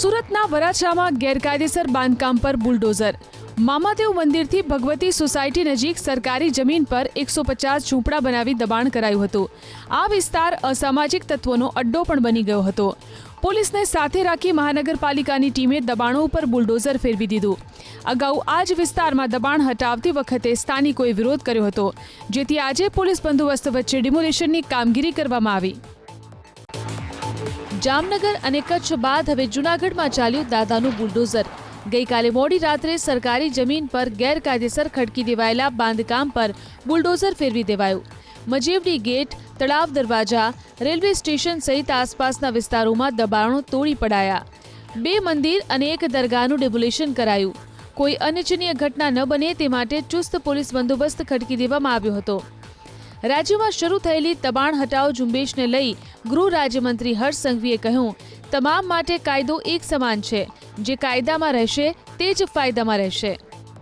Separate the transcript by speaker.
Speaker 1: સુરતના વરાછામાં ગેરકાયદેસર બાંધકામ પર બુલડોઝર. મામાદેવ મંદિરથી ભગવતી સોસાયટી નજીક સરકારી જમીન પર એકસો પચાસ ઝૂંપડા બનાવી દબાણ કરાયું હતું. આ વિસ્તાર અસામાજિક તત્વોનો અડ્ડો પણ બની ગયો હતો. પોલીસને સાથે રાખી મહાનગરપાલિકાની ટીમે દબાણો ઉપર બુલડોઝર ફેરવી દીધું. અગાઉ આ જ વિસ્તારમાં દબાણ હટાવતી વખતે સ્થાનિકોએ વિરોધ કર્યો હતો, જેથી આજે પોલીસ બંદોબસ્ત વચ્ચે ડિમોલેશનની કામગીરી કરવામાં આવી. જામનગર અને કચ્છ બાદ હવે જૂનાગઢમાં ચાલ્યું દાદાનું બુલડોઝર. ગઈકાલે મોડી રાત્રે સરકારી જમીન પર ગેરકાયદેસર ખડકી દેવાયેલા બાંધકામ પર બુલડોઝર ફેરવી દેવાયું. મજેવડી ગેટ, તળાવ દરવાજા, રેલવે સ્ટેશન સહિત આસપાસના વિસ્તારોમાં દબાણો તોડી પડાયા. બે મંદિર અને એક દરગાહનું ડેમોલેશન કરાયું. કોઈ અનિચ્છનીય ઘટના ન બને તે માટે ચુસ્ત પોલીસ બંદોબસ્ત ખડકી દેવામાં આવ્યો હતો. રાજ્યમાં શરૂ થયેલી દબાણ હટાવ ઝુંબેશને લઈ ગૃહ રાજ્યમંત્રી હર્ષ સંઘવીએ કહ્યું, તમામ માટે કાયદો એક સમાન છે. જે કાયદામાં રહેશે, તે જ ફાયદામાં રહેશે.